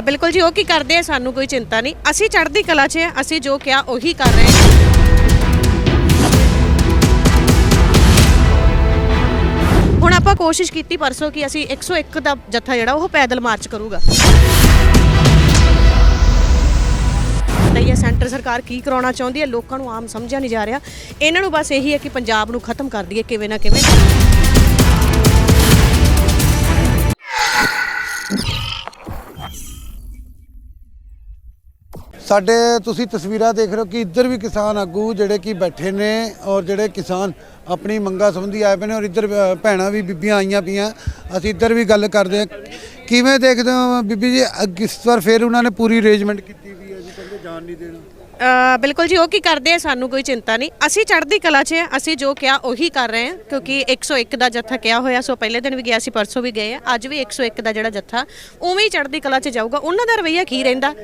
ਅ, ਬਿਲਕੁਲ ਜੀ ਉਹ ਕੀ ਕਰਦੇ ਆ ਸਾਨੂੰ ਕੋਈ ਚਿੰਤਾ ਨਹੀਂ। ਅਸੀਂ ਚੜ੍ਹਦੀ ਕਲਾ 'ਚ ਆ ਅਸੀਂ ਜੋ ਕਿਹਾ ਉਹੀ ਕਰ ਰਹੇ ਹਾਂ। ਹੁਣ ਆਪਾਂ ਕੋਸ਼ਿਸ਼ ਕੀਤੀ ਪਰਸੋਂ ਕਿ ਅਸੀਂ 101 ਦਾ ਜੱਥਾ ਜਿਹੜਾ ਉਹ ਪੈਦਲ ਮਾਰਚ ਕਰੂਗਾ। ਤਾਂ ਇਹ ਸੈਂਟਰ ਸਰਕਾਰ ਕੀ ਕਰਾਉਣਾ ਚਾਹੁੰਦੀ ਹੈ ਲੋਕਾਂ ਨੂੰ ਆਮ ਸਮਝਿਆ ਨਹੀਂ ਜਾ ਰਿਹਾ। ਇਹਨਾਂ ਨੂੰ ਬਸ ਇਹੀ ਹੈ ਕਿ ਪੰਜਾਬ ਨੂੰ ਖਤਮ ਕਰ ਦਈਏ ਕਿਵੇਂ ਨਾ ਕਿਵੇਂ। ਸਾਡੇ ਤੁਸੀਂ ਤਸਵੀਰਾਂ ਦੇਖ ਰਹੇ ਹੋ ਕਿ ਇੱਧਰ ਵੀ ਕਿਸਾਨ ਆਗੂ ਜਿਹੜੇ ਕਿ ਬੈਠੇ ਨੇ ਔਰ ਜਿਹੜੇ ਕਿਸਾਨ ਆਪਣੀ ਮੰਗਾਂ ਸੰਬੰਧੀ ਆਏ ਪਏ ਨੇ ਔਰ ਇੱਧਰ ਭੈਣਾਂ ਵੀ ਬੀਬੀਆਂ ਆਈਆਂ ਪਈਆਂ। ਅਸੀਂ ਇੱਧਰ ਵੀ ਗੱਲ ਕਰਦੇ ਹਾਂ। ਕਿਵੇਂ ਦੇਖਦੇ ਹੋ ਬੀਬੀ ਜੀ? ਅੱਗੇ ਇਸ ਵਾਰ ਫੇਰ ਉਹਨਾਂ ਨੇ ਪੂਰੀ ਅਰੇਂਜਮੈਂਟ ਕੀਤੀ ਵੀ ਹੈ ਜੀ? ਕਹਿੰਦੇ ਜਾਣ ਨਹੀਂ ਦੇਣਾ। ਬਿਲਕੁਲ ਜੀ, ਉਹ ਕੀ ਕਰਦੇ ਆ, ਸਾਨੂੰ ਕੋਈ ਚਿੰਤਾ ਨਹੀਂ। ਅਸੀਂ ਚੜ੍ਹਦੀ ਕਲਾ 'ਚ ਆ, ਅਸੀਂ ਜੋ ਕਿਹਾ ਉਹੀ ਕਰ ਰਹੇ ਹਾਂ ਕਿਉਂਕਿ 101 ਦਾ ਜੱਥਾ ਕਿਹਾ ਹੋਇਆ, ਸੋ ਪਹਿਲੇ ਦਿਨ ਵੀ ਗਿਆ ਸੀ ਪਰਸੋਂ ਵੀ ਗਏ ਆ, ਅੱਜ ਵੀ 101 ਦਾ ਜਿਹੜਾ ਜੱਥਾ, ਉਵੇਂ ਹੀ ਚੜ੍ਹਦੀ ਕਲਾ 'ਚ ਜਾਊਗਾ। ਉਹਨਾਂ ਦਾ ਰਵਈਆ ਕੀ ਰਹਿੰਦਾ,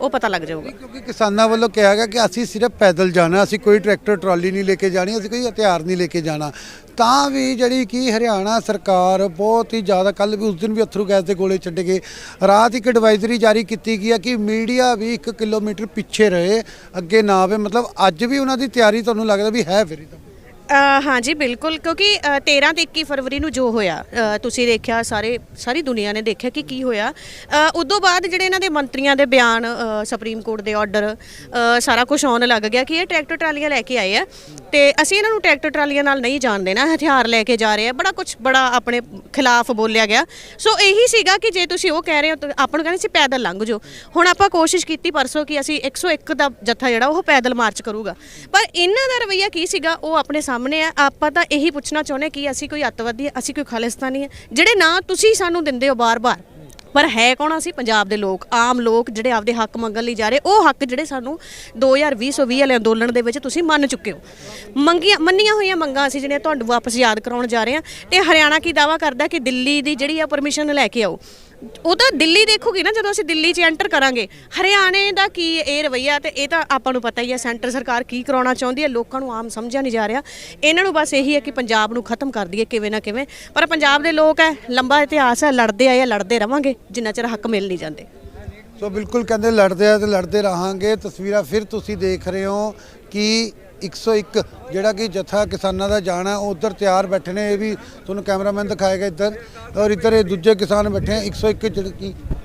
ਉਹ ਪਤਾ ਲੱਗ ਜਾਊਗਾ। ਕਿਉਂਕਿ ਕਿਸਾਨਾਂ ਵੱਲੋਂ ਕਿਹਾ ਗਿਆ ਕਿ ਅਸੀਂ ਸਿਰਫ ਪੈਦਲ ਜਾਣਾ, ਅਸੀਂ ਕੋਈ ਟਰੈਕਟਰ, ਟਰਾਲੀ ਨਹੀਂ ਲੈ ਕੇ ਜਾਣੀ, ਅਸੀਂ ਕੋਈ ਹਥਿਆਰ ਨਹੀਂ ਲੈ ਕੇ ਜਾਣਾ। ਤਾਂ ਵੀ ਜਿਹੜੀ ਕਿ ਹਰਿਆਣਾ ਸਰਕਾਰ ਬਹੁਤ ਹੀ ਜ਼ਿਆਦਾ ਕੱਲ ਵੀ ਉਸ ਦਿਨ ਵੀ ਅਥਰੂ ਗੈਸ ਦੇ ਗੋਲੇ ਛੱਡੇ ਗਏ। ਰਾਤ ਇੱਕ ਐਡਵਾਈਜ਼ਰੀ ਜਾਰੀ ਕੀਤੀ ਗਈ ਹੈ ਕਿ ਮੀਡੀਆ ਵੀ 1 ਕਿਲੋਮੀਟਰ ਪਿੱਛੇ ਰਹੇ ਅੱਗੇ ਨਾ ਆਵੇ ਮਤਲਬ ਅੱਜ ਵੀ ਉਹਨਾਂ ਦੀ ਤਿਆਰੀ ਤੁਹਾਨੂੰ ਲੱਗਦਾ ਵੀ ਹੈ ਫਿਰ ਇਹਦਾ? ਅ, ਹਾਂਜੀ ਬਿਲਕੁਲ ਕਿਉਂਕਿ ਅ, 13 ਤੇ 21 ਫਰਵਰੀ ਨੂੰ ਜੋ ਹੋਇਆ ਅ, ਤੁਸੀਂ ਦੇਖਿਆ ਸਾਰੇ ਸਾਰੀ ਦੁਨੀਆ ਨੇ ਦੇਖਿਆ ਕਿ ਕੀ ਹੋਇਆ। ਅ, ਉਦੋਂ ਬਾਅਦ ਜਿਹੜੇ ਇਹਨਾਂ ਦੇ ਮੰਤਰੀਆਂ ਦੇ ਬਿਆਨ ਅ, ਸੁਪਰੀਮ ਕੋਰਟ ਦੇ ਆਰਡਰ ਸਾਰਾ ਕੁਝ ਆਉਣ ਲੱਗ ਗਿਆ ਕਿ ਇਹ ਟਰੈਕਟਰ ਟਰਾਲੀਆਂ ਲੈ ਕੇ ਆਏ ਆ। ਤੇ ਅਸੀਂ ਇਹਨਾਂ ਨੂੰ ਟਰੈਕਟਰ ਟਰਾਲੀਆਂ ਨਾਲ ਨਹੀਂ ਜਾਣ ਦੇਣਾ ਹਥਿਆਰ ਲੈ ਕੇ ਜਾ ਰਹੇ ਆ। ਬੜਾ ਕੁਝ ਬੜਾ ਆਪਣੇ ਖਿਲਾਫ ਬੋਲਿਆ ਗਿਆ। ਸੋ ਇਹੀ ਸੀਗਾ ਕਿ ਜੇ ਤੁਸੀਂ ਉਹ ਕਹਿ ਰਹੇ ਹੋ ਤਾਂ ਆਪਾਂ ਨੂੰ ਕਹਿੰਦੇ ਸੀ ਪੈਦਲ ਲੰਘ ਜਾਓ। ਹੁਣ ਆਪਾਂ ਕੋਸ਼ਿਸ਼ ਕੀਤੀ ਪਰਸੋਂ ਕਿ ਅਸੀਂ 101 ਦਾ ਜੱਥਾ ਜਿਹੜਾ ਉਹ ਪੈਦਲ ਮਾਰਚ ਕਰੂਗਾ। ਪਰ ਇਹਨਾਂ ਦਾ ਰਵਈਆ ਕੀ ਸੀਗਾ, ਉਹ ਆਪਣੇ ਸਾਹਮਣੇ ਆ। ਆਪਾਂ ਤਾਂ ਇਹੀ ਪੁੱਛਣਾ ਚਾਹੁੰਦੇ ਕਿ ਅਸੀਂ ਕੋਈ ਅੱਤਵਾਦੀ ਹੈ, ਅਸੀਂ ਕੋਈ ਖਾਲਿਸਤਾਨੀ ਹੈ, ਜਿਹੜੇ ਨਾਂ ਤੁਸੀਂ ਸਾਨੂੰ ਦਿੰਦੇ ਹੋ ਬਾਰ-ਬਾਰ। ਪਰ ਹੈ ਕੌਣ ਅਸੀਂ? ਪੰਜਾਬ ਦੇ ਲੋਕ, ਆਮ ਲੋਕ ਜਿਹੜੇ ਆਪਦੇ ਹੱਕ ਮੰਗਣ ਲਈ ਜਾ ਰਹੇ, ਉਹ ਹੱਕ ਜਿਹੜੇ ਸਾਨੂੰ 2020 ਵਾਲੇ ਅੰਦੋਲਨ ਦੇ ਵਿੱਚ ਤੁਸੀਂ ਮੰਨ ਚੁੱਕੇ ਹੋ। ਮੰਗੀਆਂ, ਮੰਨੀਆਂ ਹੋਈਆਂ ਮੰਗਾਂ ਅਸੀਂ ਜਿਹੜੀਆਂ ਤੁਹਾਨੂੰ ਵਾਪਸ ਯਾਦ ਕਰਾਉਣ ਜਾ ਰਹੇ ਹਾਂ। ਤੇ ਹਰਿਆਣਾ ਕੀ ਦਾਵਾ ਕਰਦਾ ਕਿ ਦਿੱਲੀ ਦੀ ਜਿਹੜੀ ਆ ਪਰਮਿਸ਼ਨ ਲੈ ਕੇ ਆਓ। ਉਹ ਤਾਂ ਦਿੱਲੀ ਦੇਖੂਗੀ ਨਾ ਜਦੋਂ ਅਸੀਂ ਦਿੱਲੀ 'ਚ ਐਂਟਰ ਕਰਾਂਗੇ। ਹਰਿਆਣੇ ਦਾ ਕੀ ਇਹ ਰਵਈਆ ਤੇ ਇਹ ਤਾਂ ਆਪਾਂ ਨੂੰ ਪਤਾ ਹੀ ਹੈ ਸੈਂਟਰ ਸਰਕਾਰ ਕੀ ਕਰਾਉਣਾ ਚਾਹੁੰਦੀ ਹੈ ਲੋਕਾਂ ਨੂੰ ਆਮ ਸਮਝਿਆ ਨਹੀਂ ਜਾ ਰਿਹਾ। ਇਹਨਾਂ ਨੂੰ ਬਸ ਇਹੀ ਹੈ ਕਿ ਪੰਜਾਬ ਨੂੰ ਖਤਮ ਕਰ ਦਈਏ ਕਿਵੇਂ ਨਾ ਕਿਵੇਂ। ਪਰ ਪੰਜਾਬ ਦੇ ਲੋਕ ਹੈ ਲੰਬਾ ਇਤਿਹਾਸ ਹੈ ਲੜਦੇ ਆਏ ਆ, ਲੜਦੇ ਰਵਾਂਗੇ, ਜਿੰਨਾ ਚਿਰ ਹੱਕ ਮਿਲ ਨਹੀਂ ਜਾਂਦੇ। ਸੋ ਬਿਲਕੁਲ ਕਹਿੰਦੇ ਲੜਦੇ ਆ ਤੇ ਲੜਦੇ ਰਹਾਂਗੇ। ਤਸਵੀਰਾਂ ਫਿਰ ਤੁਸੀਂ ਦੇਖ ਰਹੇ ਹੋ ਕਿ 101 ਜਿਹੜਾ ਕਿ ਜਥਾ ਕਿਸਾਨਾਂ ਦਾ ਜਾਣਾ ਉਹ ਉਧਰ ਤਿਆਰ ਬੈਠੇ ਨੇ, ਇਹ ਵੀ ਤੁਹਾਨੂੰ ਕੈਮਰਾਮੈਨ ਦਿਖਾਏਗਾ ਇੱਧਰ ਔਰ ਇੱਧਰ ਇਹ ਦੂਜੇ ਕਿਸਾਨ ਬੈਠੇ ਆ 101 ਜਿਹੜੇ ਕਿ